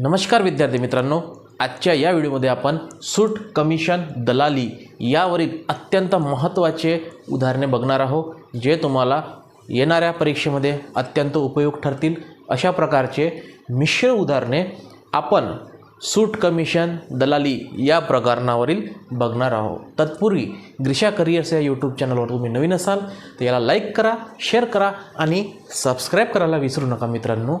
नमस्कार विद्यार्थी मित्रांनो आजच्या या व्हिडिओमध्ये आपण सूट कमिशन दलाली यावरील अत्यंत महत्त्वाचे उदाहरणे बघणार आहोत जे तुम्हाला येणाऱ्या परीक्षेमध्ये अत्यंत उपयोग ठरतील. अशा प्रकारचे मिश्र उदाहरणे आपण सूट कमिशन दलाली या प्रकरणावरील बघणार आहोत. तत्पूर्वी ग्रिशा करिअर्स या यूट्यूब चॅनलवर तुम्ही नवीन असाल तर याला लाईक करा शेअर करा आणि सबस्क्राईब करायला विसरू नका मित्रांनो.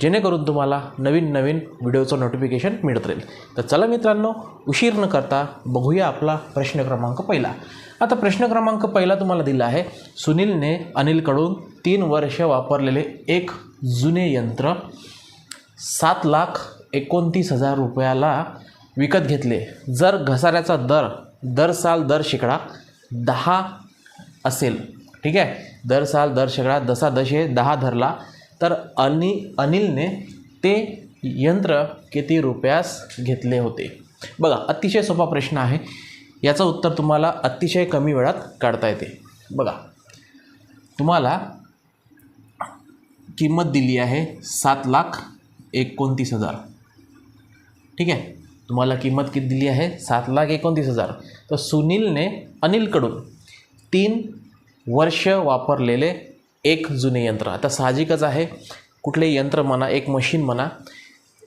जेणेकरून तुम्हाला नवीन नवीन व्हिडिओचं नोटिफिकेशन मिळत राहील. तर चला मित्रांनो उशीर न करता बघूया आपला प्रश्न क्रमांक पहिला. आता प्रश्न क्रमांक पहिला तुम्हाला दिला आहे. सुनीलने अनिलकडून तीन वर्ष वापरलेले एक जुने यंत्र सात लाख एकोणतीस हजार रुपयाला विकत घेतले. जर घसाऱ्याचा दर दर साल दर शेकडा दहा असेल ठीक आहे? दर साल दर शेकडा दसा दशे दहा धरला तर अनि अनिलने ते यंत्र किती रुपयास घेतले होते? बघा अतिशय सोपा प्रश्न आहे. याचं उत्तर तुम्हाला अतिशय कमी वेळात काढता येते. बघा तुम्हाला किंमत दिली आहे सात लाख एकोणतीस हजार. ठीक आहे? तुम्हाला किंमत किती दिली आहे? सात लाख एकोणतीस हजार. तर सुनीलने अनिलकडून तीन वर्ष वापरलेले एक जुने यंत्र. आता साहजिकच आहे. कुठले यंत्र म्हणा एक मशीन म्हणा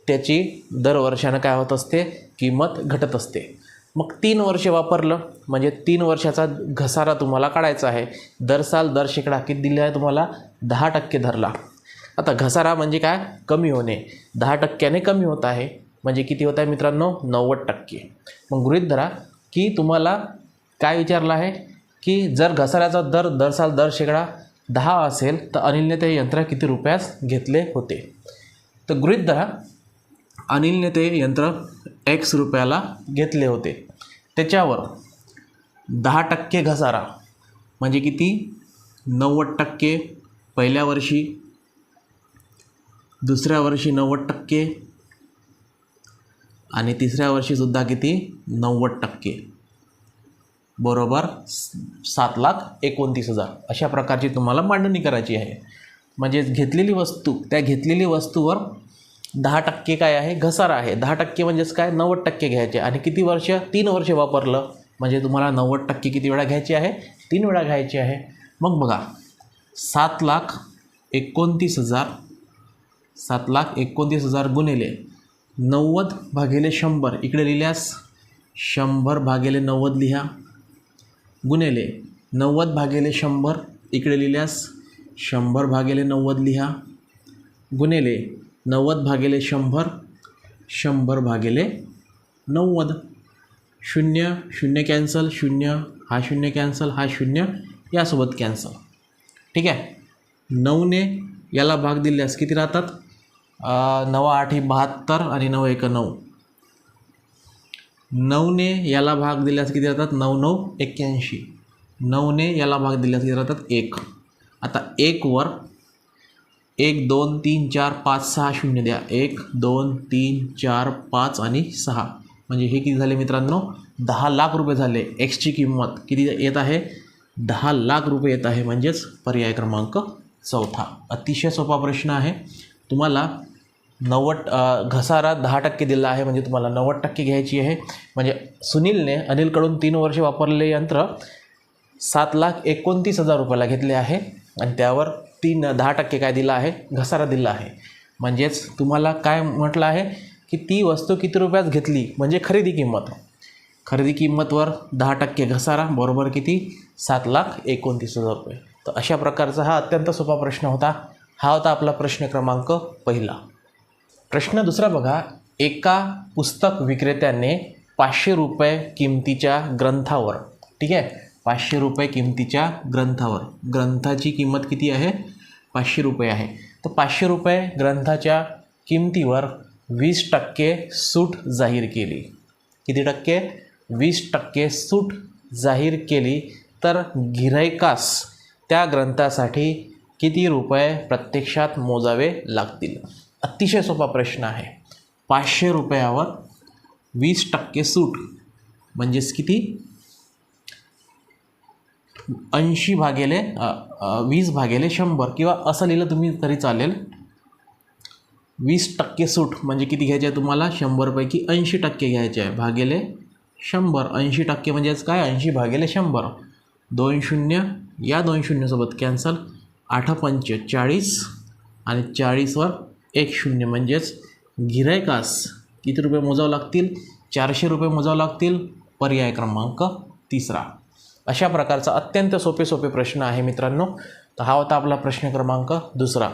त्याची दर वर्षानं काय होत असते? किंमत घटत असते. मग तीन वर्ष वापरलं म्हणजे तीन वर्षाचा घसारा तुम्हाला काढायचा आहे. दर साल दर शेकडा किती दिला आहे तुम्हाला? दहा टक्के धरला. आता घसारा म्हणजे काय? कमी होणे. दहा टक्क्याने कमी होत आहे. म्हणजे किती होत आहे मित्रांनो? नव्वद टक्के. मग गृहित धरा की तुम्हाला काय विचारलं आहे? की जर घसाऱ्याचा दर दर साल दर शेकडा दहा असेल तर अनिलने ते यंत्र किती रुपयास घेतले होते? तर गृहित धरा अनिलने ते यंत्र एक्स रुपयाला घेतले होते. त्याच्यावर दहा टक्के घसारा म्हणजे किती? नव्वद टक्के. पहिल्या वर्षी दुसऱ्या वर्षी नव्वद टक्के. आणि तिसऱ्या वर्षीसुद्धा किती? नव्वद टक्के. बरोबर? स- सात लाख एकोणतीस हजार. अशा प्रकारची तुम्हाला मांडणी करायची आहे. म्हणजेच घेतलेली वस्तू त्या घेतलेली वस्तूवर दहा टक्के काय आहे? घसारा आहे. दहा टक्के म्हणजेच काय? नव्वद टक्के घ्यायचे. आणि किती वर्ष? तीन वर्ष वापरलं. म्हणजे तुम्हाला नव्वद टक्के किती वेळा घ्यायची आहे? तीन वेळा घ्यायची आहे. मग बघा. सात लाख एकोणतीस हजार सात लाख एकोणतीस हजार गुणिले नव्वद भागिले शंभर. इकडे लिहिल्यास शंभर भागिले नव्वद लिहा. गुणेले नव्वद भागिले शंभर. इकडे लिहिल्यास शंभर भागिले नव्वद लिहा. गुणेले नव्वद भागिले शंभर. शंभर भागिले नव्वद. शून्य शून्य कॅन्सल शून्य हा शून्य कॅन्सल हा शून्य यासोबत कॅन्सल. ठीक आहे? नऊने याला भाग दिल्यास किती राहतात? नऊ आठ ही बहात्तर आणि नऊ एक नऊ. नऊने याला भाग दिल्यास किती राहतात? नऊ नऊ एक्क्याऐंशी. नऊने याला भाग दिल्यास किती राहतात? एक. आता एकवर एक दोन तीन चार पाच सहा शून्य द्या. एक दोन तीन चार पाच आणि सहा. म्हणजे हे किती झाले मित्रांनो? दहा लाख रुपये झाले. एक्सची किंमत किती येत आहे? दहा लाख रुपये येत आहे. म्हणजेच पर्याय क्रमांक चौथा. अतिशय सोपा प्रश्न आहे. तुम्हाला नव्वद घसारा दहा टक्के दिला आहे म्हणजे तुम्हाला नव्वद टक्के घ्यायची आहे. म्हणजे सुनीलने अनिलकडून तीन वर्ष वापरलेले यंत्र सात लाख एकोणतीस हजार रुपयाला घेतले आहे आणि त्यावर तीन दहा टक्के काय दिला आहे? घसारा दिला आहे. म्हणजेच तुम्हाला काय म्हटलं आहे? की ती वस्तू किती रुपयात घेतली? म्हणजे खरेदी किंमत. खरेदी किंमतवर दहा टक्के घसारा बरोबर किती? सात लाख एकोणतीस हजार रुपये. तर अशा प्रकारचा हा अत्यंत सोपा प्रश्न होता. हा होता आपला प्रश्न क्रमांक पहिला. प्रश्न दुसरा बघा एका पुस्तक विक्रेत्याने पाचशे रुपये किमतीच्या ग्रंथावर ठीक आहे? पाचशे रुपये किमतीच्या ग्रंथावर. ग्रंथाची किंमत किती आहे? पाचशे रुपये आहे. तर पाचशे रुपये ग्रंथाच्या किमतीवर वीस टक्के सूट जाहीर केली. किती टक्के? वीस टक्के सूट जाहीर केली. तर गिऱ्हाईकास त्या ग्रंथासाठी किती रुपये प्रत्यक्षात मोजावे लागतील? अतिशय सोपा प्रश्न आहे. पाचशे रुपयावर वीस टक्के सूट म्हणजेच किती? ऐंशी भागेले वीस भागेले शंभर किंवा असं लिहिलं तुम्ही तरी चालेल. वीस टक्के सूट म्हणजे किती घ्यायचे आहे तुम्हाला? शंभरपैकी ऐंशी टक्के घ्यायचे आहे. भागेले शंभर ऐंशी टक्के म्हणजेच काय? ऐंशी भागेले शंभर. दोन शून्य या दोन शून्यसोबत कॅन्सल आठ पंच चाळीस आणि चाळीसवर एक शून्य. म्हणजेच गिरायकास किती रुपये मोजावं लागतील? चारशे रुपये मोजावं लागतील. पर्याय क्रमांक तिसरा. अशा प्रकारचा अत्यंत सोपे सोपे प्रश्न आहे मित्रांनो. तर हा होता आपला प्रश्न क्रमांक दुसरा.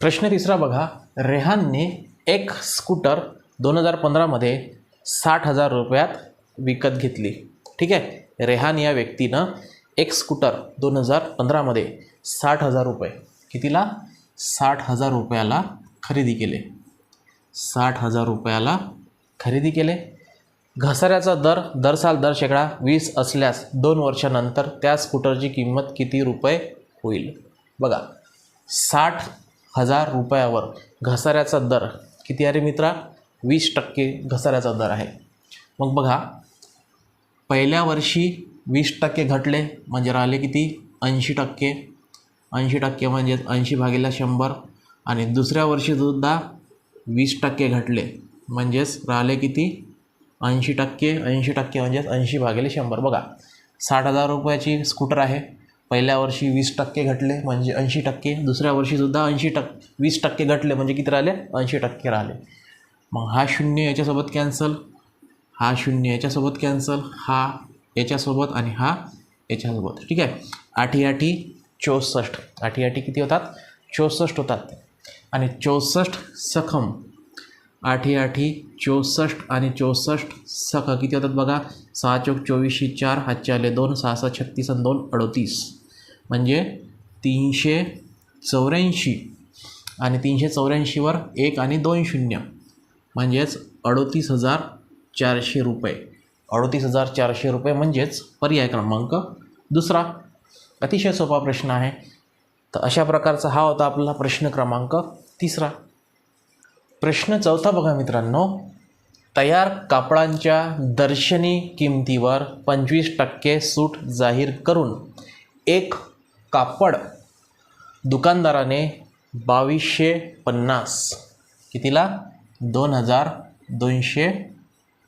प्रश्न तिसरा बघा. रेहानने एक स्कूटर दोन हजार पंधरामध्ये साठ हजार रुपयात विकत घेतली. ठीक आहे? रेहान या व्यक्तीनं एक स्कूटर दोन हजार पंधरामध्ये साठ हजार रुपये. कितीला? साठ हजार रुपयाला खरेदी केले. साठ हजार रुपयाला खरेदी केले. घसाऱ्याचा दर दर साल दर शेकडा वीस असल्यास दोन वर्षानंतर त्या स्कूटरची किंमत किती रुपये होईल? बघा साठ हजार रुपयावर घसाऱ्याचा दर किती आहे मित्रा? वीस टक्के घसाऱ्याचा दर आहे. मग बघा पहिल्या वर्षी वीस टक्के घटले म्हणजे राहिले किती? ऐंशी टक्के. ऐंशी टक्के म्हणजे ऐंशी भागीला शंभर आणि दुसऱ्या वर्षीसुद्धा वीस टक्के घटले. म्हणजेच राहिले किती? ऐंशी टक्के ऐंशी टक्के म्हणजेच ऐंशी भागीले शंभर. बघा साठ हजार रुपयाची स्कूटर आहे. पहिल्या वर्षी वीस टक्के घटले म्हणजे ऐंशी टक्के. दुसऱ्या वर्षीसुद्धा ऐंशी टक् वीस टक्के घटले म्हणजे किती राहिले? ऐंशी टक्के राहिले. मग हा शून्य याच्यासोबत कॅन्सल हा शून्य याच्यासोबत कॅन्सल हा याच्यासोबत आणि हा याच्यासोबत. ठीक आहे? आठी आठी चौसष्ट आठी आठी किती होतात? चौसष्ट होतात. आणि चौसष्ट सखम आठी आठी चौसष्ट आणि चौसष्ट सख किती होतात बघा? सहा चौक चोवीसशे चार हातचे आले दोन सहा सहा छत्तीस आणि दोन अडतीस. म्हणजे तीनशे चौऱ्याऐंशी आणि तीनशे चौऱ्याऐंशीवर एक आणि दोन शून्य. म्हणजेच अडतीस हजार चारशे रुपये. अडतीस हजार चारशे रुपये म्हणजेच पर्याय क्रमांक दुसरा. अतिशय सोपा प्रश्न आहे. तर अशा प्रकारचा हा होता आपला प्रश्न क्रमांक तिसरा. प्रश्न चौथा बघा मित्रांनो. तयार कापडांच्या दर्शनी किमतीवर पंचवीस टक्के सूट जाहीर करून एक कापड दुकानदाराने बावीसशे पन्नास कितीला? दोन हजार दोनशे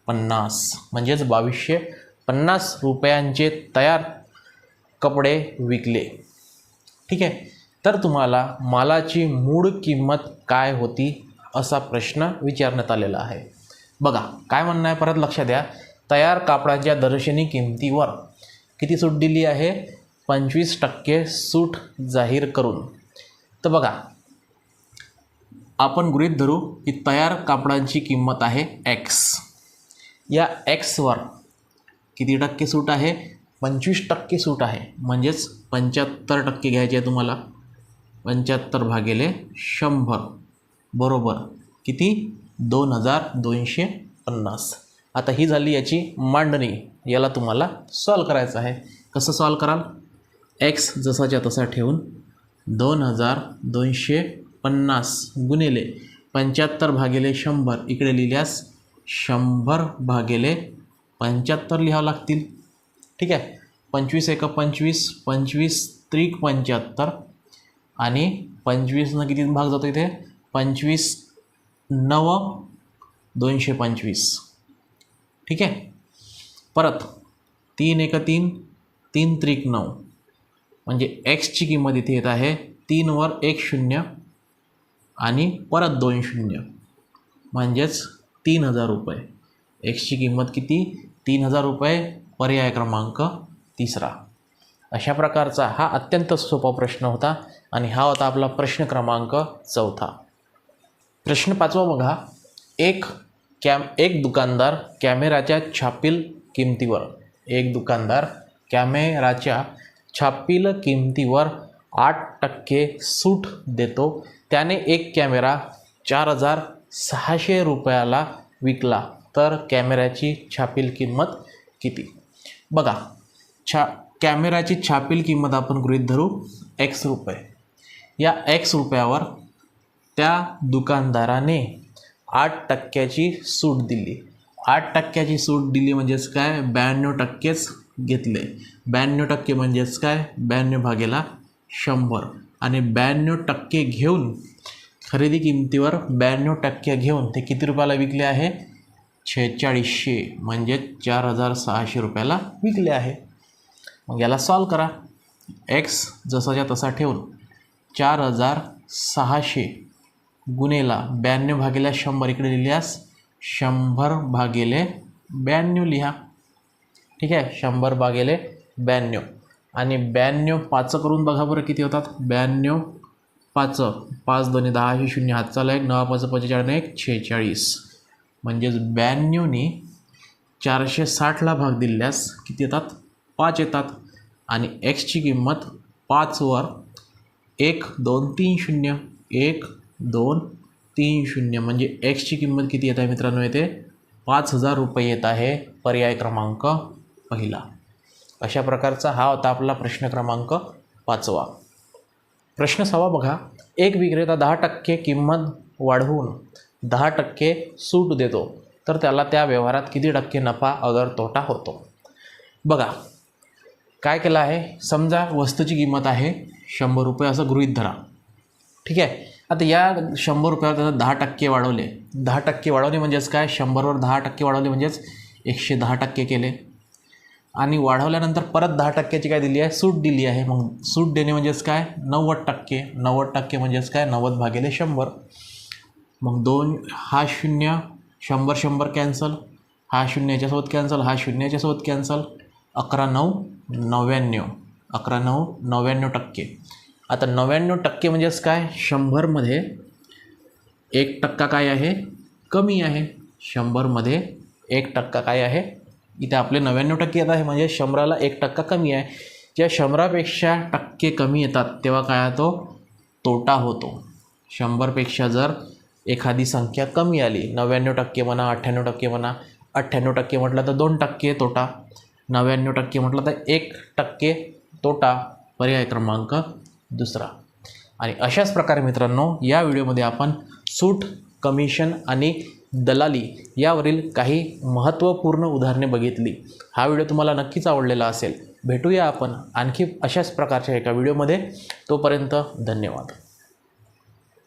पन्नास. म्हणजेच बावीसशे पन्नास रुपयांचे तयार कपडे विकले. ठीक आहे? तर तुम्हाला मालाची मूळ किंमत काय होती असा प्रश्न विचारण्यात आलेला आहे. बघा काय म्हणणं आहे परत लक्ष द्या. तयार कापडाच्या दर्शनी किमतीवर किती सूट दिली आहे? पंचवीस टक्के सूट जाहीर करून. तर बघा आपण गृहीत धरू की तयार कापडांची किंमत आहे एक्स या एक्सवर किती टक्के सूट आहे? पंचवीस टक्के सूट आहे. म्हणजेच पंच्याहत्तर टक्के घ्यायचे आहे तुम्हाला. पंच्याहत्तर भागिले शंभर. बरोबर. किती? दोन हजार दोनशे पन्नास. आता ही झाली याची मांडणी. याला तुम्हाला सॉल्व करायचं आहे. कसं सॉल्व कराल? एक्स जसाच्या तसा ठेवून दोन हजार दोनशे पन्नास गुणिले पंच्याहत्तर भागिले शंभर. इकडे लिहिल्यास शंभर भागिले पंच्याहत्तर लिहावं लागतील. ठीक आहे? पंचवीस एक पंचवीस पंचवीस त्रिक पंच्याहत्तर आणि पंचवीसनं किती भाग जातो इथे? पंचवीस नव दोनशे पंचवीस. ठीक आहे? परत तीन एक तीन तीन त्रिक नऊ. म्हणजे एक्सची किंमत इथे येत आहे तीनवर एक शून्य आणि परत दोन शून्य. म्हणजेच तीन हजार रुपये. एक्सची किंमत किती? तीन हजार रुपये. पर्याय क्रमांक तिसरा. अशा प्रकारचा हा अत्यंत सोपा प्रश्न होता आणि हा होता आपला प्रश्न क्रमांक चौथा. प्रश्न पाचवा बघा. एक कॅम एक दुकानदार कॅमेराच्या छापील किमतीवर एक दुकानदार कॅमेराच्या छापील किमतीवर आठ टक्के सूट देतो. त्याने एक कॅमेरा चार हजार सहाशे रुपयाला विकला. तर कॅमेऱ्याची छापील किंमत किती? बघा छा कॅमेराची छापील किंमत आपण गृहीत धरू एक्स रुपये. या एक्स रुपयावर त्या दुकानदाराने आठ टक्क्याची सूट दिली. आठ टक्क्याची सूट दिली म्हणजेच काय? ब्याण्णव टक्केच घेतले. ब्याण्णव टक्के म्हणजेच काय? ब्याण्णव भागेला शंभर. आणि ब्याण्णव टक्के घेऊन खरेदी किमतीवर ब्याण्णव टक्के घेऊन ते किती रुपयाला विकले आहे? छेचाळीसशे म्हणजे चार हजार सहाशे रुपयाला विकले आहे. मग याला सॉल्व करा. एक्स जसाच्या तसा ठेवून चार हजार सहाशे गुन्हेला ब्याण्णव भागिले शंभर. इकडे लिहिल्यास शंभर भागिले ब्याण्णव लिहा. ठीक आहे? शंभर भागिले ब्याण्णव. आणि ब्याण्णव पाचं करून बघा बरं किती होतात? ब्याण्णव पाच. पाच दोन्ही दहाशे शून्य. हात चालू एक नवा पाच पंचेचाळीस एक छेचाळीस. म्हणजेच ब्याण्णवनी चारशे साठला भाग दिल्यास किती येतात? पाच येतात. आणि एक्सची किंमत पाचवर एक दोन तीन शून्य. एक दोन तीन शून्य. म्हणजे एक्सची किंमत किती येत आहे मित्रांनो येते पाच हजार रुपये येत आहे पर्याय क्रमांक पहिला. अशा प्रकारचा हा होता आपला प्रश्न क्रमांक पाचवा. प्रश्न सहावा बघा. एक विक्रेता दहा टक्के किंमत वाढवून दहा टक्के सूट देतो. तर त्याला त्या व्यवहारात किती टक्के नफा अगर तोटा होतो. बघा काय केलं आहे? समजा वस्तूची किंमत आहे शंभर रुपये असं गृहीत धरा. ठीक आहे? आता या शंभर रुपयावर त्याचं दहा टक्के वाढवले. दहा टक्के वाढवले म्हणजेच काय? शंभरवर दहा टक्के वाढवले म्हणजेच एकशे दहा टक्के केले. आणि वाढवल्यानंतर परत दहा टक्क्याची काय दिली आहे? सूट दिली आहे. मग सूट देणे म्हणजेच काय? नव्वद टक्के. नव्वद टक्के म्हणजेच काय? नव्वद भागिले शंभर. मग दोन हा शून्य शंभर शंभर कॅन्सल हा शून्य याच्यासोबत कॅन्सल हा शून्य याच्यासोबत कॅन्सल अकरा नऊ नव्याण्णव अकरा नऊ नव्याण्णव टक्के. आता नव्याण्णव टक्के म्हणजेच काय? शंभरमध्ये एक टक्का काय आहे? कमी आहे. शंभरमध्ये एक टक्का काय आहे? इथे आपले नव्याण्णव टक्के येत आहे म्हणजे शंभराला एक टक्का कमी आहे. ज्या शंभरापेक्षा टक्के कमी येतात तेव्हा काय तो तोटा होतो. शंभरपेक्षा जर एखादी संख्या कमी आली नव्याण्णव टक्के म्हणा अठ्ठ्याण्णव टक्के म्हणा अठ्ठ्याण्णव टक्के म्हटलं तर दोन टक्के तोटा नव्याण्णव टक्के म्हटलं तर एक टक्के तोटा पर्याय क्रमांक दुसरा. आणि अशाच प्रकारे मित्रांनो या व्हिडिओमध्ये आपण सूट कमिशन आणि दलाली यावरील काही महत्त्वपूर्ण उदाहरणे बघितली. हा व्हिडिओ तुम्हाला नक्कीच आवडलेला असेल. भेटूया आपण आणखी अशाच प्रकारच्या एका व्हिडिओमध्ये. तोपर्यंत धन्यवाद.